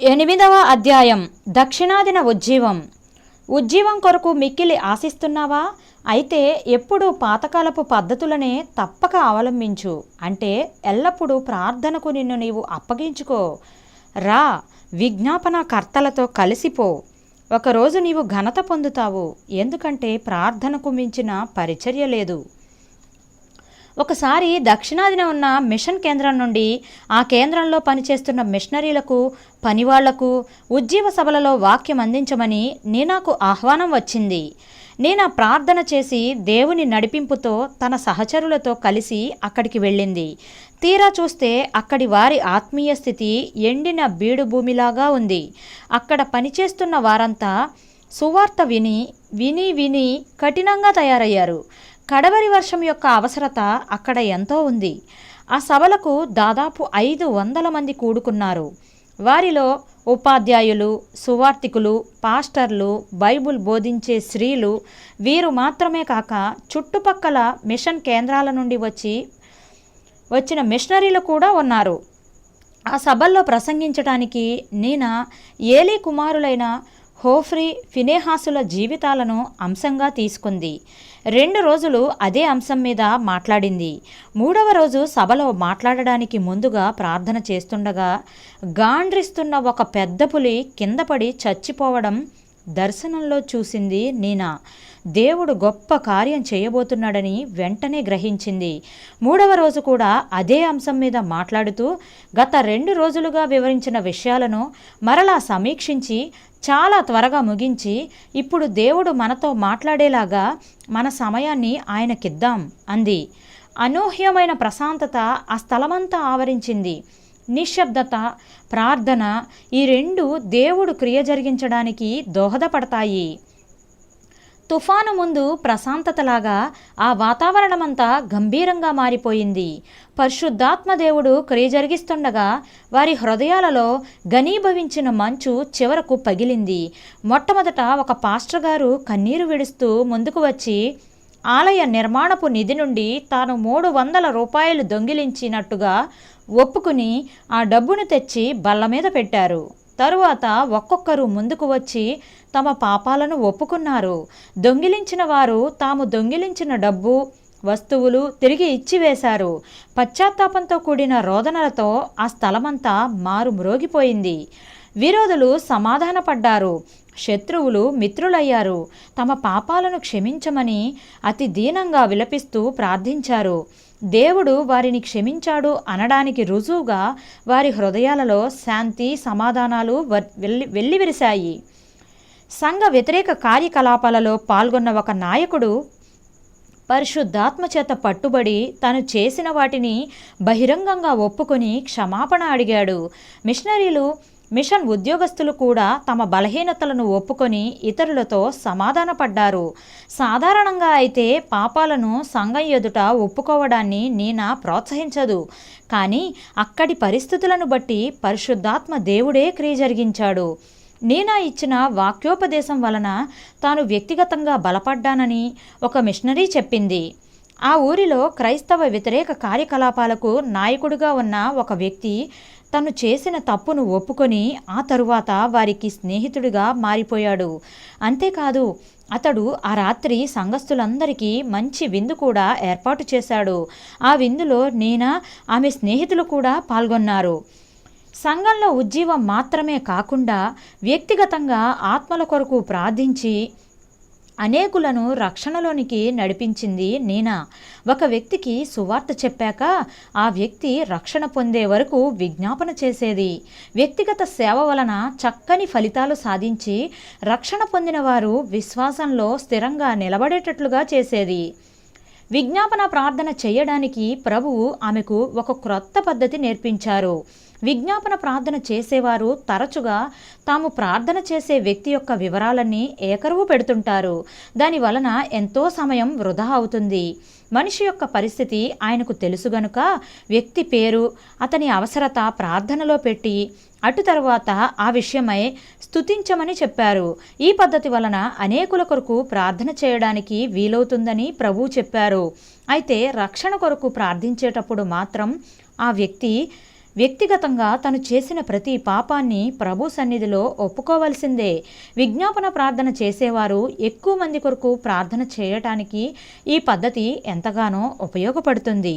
ఎనిమిదవ అధ్యాయం. దక్షిణాదిన ఉజ్జీవం. ఉజ్జీవం కొరకు మిక్కిలి ఆశిస్తున్నావా? అయితే ఎప్పుడూ పాతకాలపు పద్ధతులనే తప్పక అవలంబించు. అంటే ఎల్లప్పుడూ ప్రార్థనకు నిన్ను నీవు అప్పగించుకో. రా విజ్ఞాపన కర్తలతో కలిసిపో. ఒకరోజు నీవు ఘనత పొందుతావు. ఎందుకంటే ప్రార్థనకు మించిన పరిచర్య లేదు. ఒకసారి దక్షిణాదిన ఉన్న మిషన్ కేంద్రం నుండి ఆ కేంద్రంలో పనిచేస్తున్న మిషనరీలకు పనివాళ్ళకు ఉజ్జీవ సభలలో వాక్యం అందించమని నీనాకు ఆహ్వానం వచ్చింది. నీనా ప్రార్థన చేసి దేవుని నడిపింపుతో తన సహచరులతో కలిసి అక్కడికి వెళ్ళింది. తీరా చూస్తే అక్కడి వారి ఆత్మీయ స్థితి ఎండిన బీడు భూమిలాగా ఉంది. అక్కడ పనిచేస్తున్న వారంతా సువార్త విని విని విని కఠినంగా తయారయ్యారు. కడవరి వర్షం యొక్క అవసరత అక్కడ ఎంతో ఉంది. ఆ సభలకు దాదాపు ఐదు వందల మంది కూడుకున్నారు. వారిలో ఉపాధ్యాయులు సువార్తికులు పాస్టర్లు బైబుల్ బోధించే స్త్రీలు వీరు మాత్రమే కాక చుట్టుపక్కల మిషన్ కేంద్రాల నుండి వచ్చి వచ్చిన మిషనరీలు కూడా ఉన్నారు. ఆ సభల్లో ప్రసంగించడానికి నేన ఏలీ కుమారులైన హోఫ్రీ ఫినేహాసుల జీవితాలను అంశంగా తీసుకుంది. రెండు రోజులు అదే అంశం మీద మాట్లాడింది. మూడవ రోజు సభలో మాట్లాడడానికి ముందుగా ప్రార్థన చేస్తుండగా గాండ్రిస్తున్న ఒక పెద్ద పులి కిందపడి చచ్చిపోవడం దర్శనంలో చూసింది నీనా. దేవుడు గొప్ప కార్యం చేయబోతున్నాడని వెంటనే గ్రహించింది. మూడవ రోజు కూడా అదే అంశం మీద మాట్లాడుతూ గత రెండు రోజులుగా వివరించిన విషయాలను మరలా సమీక్షించి చాలా త్వరగా ముగించి ఇప్పుడు దేవుడు మనతో మాట్లాడేలాగా మన సమయాన్ని ఆయనకిద్దాం అంది. అనూహ్యమైన ప్రశాంతత ఆ స్థలమంతా ఆవరించింది. నిశ్శబ్దత ప్రార్థన ఈ రెండు దేవుడు క్రియ జరిగించడానికి దోహదపడతాయి. తుఫాను ముందు ప్రశాంతతలాగా ఆ వాతావరణమంతా గంభీరంగా మారిపోయింది. పరిశుద్ధాత్మ దేవుడు క్రియ జరిగిస్తుండగా వారి హృదయాలలో ఘనీభవించిన మంచు చివరకు పగిలింది. మొట్టమొదట ఒక పాస్టర్ గారు కన్నీరు విడుస్తూ ముందుకు వచ్చి ఆలయ నిర్మాణపు నిధి నుండి తాను మూడు వందల రూపాయలు దొంగిలించినట్టుగా ఒప్పుకుని ఆ డబ్బును తెచ్చి బల్ల మీద పెట్టారు. తరువాత ఒక్కొక్కరు ముందుకు వచ్చి తమ పాపాలను ఒప్పుకున్నారు. దొంగిలించిన వారు తాము దొంగిలించిన డబ్బు వస్తువులు తిరిగి ఇచ్చివేశారు పశ్చాత్తాపంతో కూడిన రోదనలతో ఆ స్థలమంతా మారు మ్రోగిపోయింది విరోధులు సమాధానపడ్డారు. శత్రువులు మిత్రులయ్యారు. తమ పాపాలను క్షమించమని అతి దీనంగా విలపిస్తూ ప్రార్థించారు. దేవుడు వారిని క్షమించాడు అనడానికి రుజువుగా వారి హృదయాలలో శాంతి సమాధానాలు వ- వెల్లి వెల్లివిరిశాయి. సంఘ వ్యతిరేక కార్యకలాపాలలో పాల్గొన్న ఒక నాయకుడు పరిశుద్ధాత్మ చేత పట్టుబడి తను చేసిన వాటిని బహిరంగంగా ఒప్పుకొని క్షమాపణ అడిగాడు. మిషనరీలు మిషన్ ఉద్యోగస్తులు కూడా తమ బలహీనతలను ఒప్పుకొని ఇతరులతో సమాధానపడ్డారు. సాధారణంగా అయితే పాపాలను సంఘం ఎదుట ఒప్పుకోవడాన్ని నీనా ప్రోత్సహించదు. కానీ అక్కడి పరిస్థితులను బట్టి పరిశుద్ధాత్మ దేవుడే క్రియ జరిగించాడు. నీనా ఇచ్చిన వాక్యోపదేశం వలన తాను వ్యక్తిగతంగా బలపడ్డానని ఒక మిషనరీ చెప్పింది. ఆ ఊరిలో క్రైస్తవ వ్యతిరేక కార్యకలాపాలకు నాయకుడిగా ఉన్న ఒక వ్యక్తి తను చేసిన తప్పును ఒప్పుకొని ఆ తరువాత వారికి స్నేహితుడిగా మారిపోయాడు. అంతేకాదు అతడు ఆ రాత్రి సంఘస్థులందరికీ మంచి విందు కూడా ఏర్పాటు చేశాడు. ఆ విందులో నీనా ఆమె స్నేహితులు కూడా పాల్గొన్నారు. సంఘంలో ఉజ్జీవం మాత్రమే కాకుండా వ్యక్తిగతంగా ఆత్మల కొరకు ప్రార్థించి అనేకులను రక్షణలోనికి నడిపించింది నీనా? ఒక వ్యక్తికి సువార్త చెప్పాక ఆ వ్యక్తి రక్షణ పొందే వరకు విజ్ఞాపన చేసేది. వ్యక్తిగత సేవ వలన చక్కని ఫలితాలు సాధించి రక్షణ పొందిన వారు విశ్వాసంలో స్థిరంగా నిలబడేటట్లుగా చేసేది. విజ్ఞాపన ప్రార్థన చేయడానికి ప్రభువు ఆమెకు ఒక క్రొత్త పద్ధతి నేర్పించారు. విజ్ఞాపన ప్రార్థన చేసేవారు తరచుగా తాము ప్రార్థన చేసే వ్యక్తి యొక్క వివరాలన్నీ ఏకరువు పెడుతుంటారు. దాని వలన ఎంతో సమయం వృధా అవుతుంది. మనిషి యొక్క పరిస్థితి ఆయనకు తెలుసు గనుక వ్యక్తి పేరు అతని అవసరత ప్రార్థనలో పెట్టి అటు తర్వాత ఆ విషయమై స్తుతించమని చెప్పారు. ఈ పద్ధతి వలన అనేకుల కొరకు ప్రార్థన చేయడానికి వీలవుతుందని ప్రభువు చెప్పారు. అయితే రక్షణ కొరకు ప్రార్థించేటప్పుడు మాత్రం ఆ వ్యక్తి వ్యక్తిగతంగా తను చేసిన ప్రతి పాపాన్ని ప్రభు సన్నిధిలో ఒప్పుకోవలసిందే. విజ్ఞాపన ప్రార్థన చేసేవారు ఎక్కువ మంది కొరకు ప్రార్థన చేయటానికి ఈ పద్ధతి ఎంతగానో ఉపయోగపడుతుంది.